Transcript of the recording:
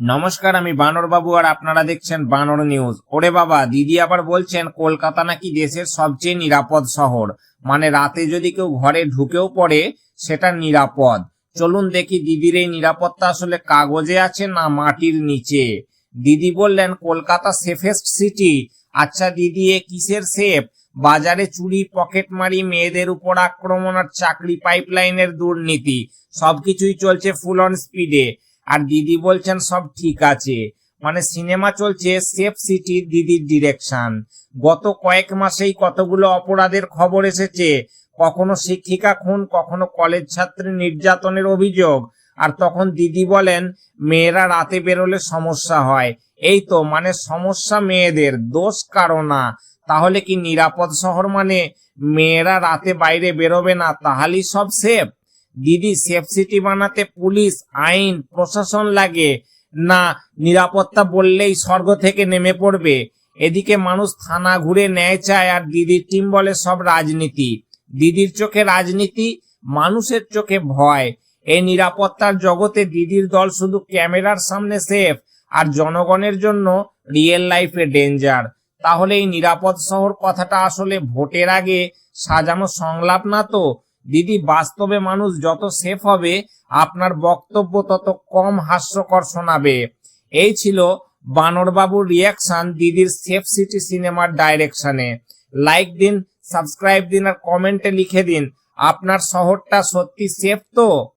নমস্কার, আমি বানর বাবু আর আপনারা দেখছেন বানর নিউজ। ওরে বাবা, দিদি আবার বলছেন, কলকাতা নাকি দেশের সবচেয়ে নিরাপদ শহর। মানে রাতে যদি কেউ ঘরে ঢুকেও পড়ে, সেটা নিরাপদ। চলুন দেখি দিদির এই নিরাপত্তা আসলে কাগজে আছে না মাটির নিচে। দিদি বললেন, কলকাতা সেফেস্ট সিটি আচ্ছা দিদি, এ কিসের সেফ বাজারে চুরি পকেটমারি মেয়েদের উপর আক্রমণ আর চাকরি পাইপলাইনের দুর্নীতি। সবকিছুই চলছে ফুল অন স্পিডে আর দিদি বলছেন, সব ঠিক আছে। মানে সিনেমা চলছে সেফ সিটি দিদির ডিরেকশন গত কয়েক মাসেই কতগুলো অপরাধের খবর এসেছে, কখনো শিক্ষিকা খুন, কখনো কলেজ ছাত্রী নির্যাতনের অভিযোগ। আর তখন দিদি বলেন, মেয়েরা রাতে বেরোলে সমস্যা হয়। এই তো মানে সমস্যা মেয়েদের, দোষ কারও না। তাহলে কি নিরাপদ শহর মানে মেয়েরা রাতে বাইরে বেরোবে না, তাহলেই সব সেফ? দিদি সেফ সিটি বানাতে পুলিশ, আইন, প্রশাসন লাগে। না, নিরাপত্তা বললেই স্বর্গ থেকে নেমে পড়বে। এদিকে মানুষ থানা ঘুরে ন্যায় চায় আর দিদির টিম বলে সব রাজনীতি। দিদির চোখে রাজনীতি, মানুষের চোখে ভয়। এই নিরাপত্তার জগতে দিদির দল শুধু ক্যামেরার সামনে সেফ আর জনগণের জন্য রিয়েল লাইফে ডেঞ্জার। তাহলে এই নিরাপদ শহর কথাটা আসলে ভোটের আগে সাজানো সংলাপ না তো? দিদি, বাস্তবে মানুষ যত সেফ হবে, আপনার বক্তব্য তত কম হাস্যকর শোনাবে। এই ছিল বানরবাবুর রিয়াকশন দিদির সেফ সিটি সিনেমার ডাইরেকশনে লাইক দিন সাবস্ক্রাইব দিন আর কমেন্টে লিখে দিন, আপনার শহরটা সত্যি সেফ তো?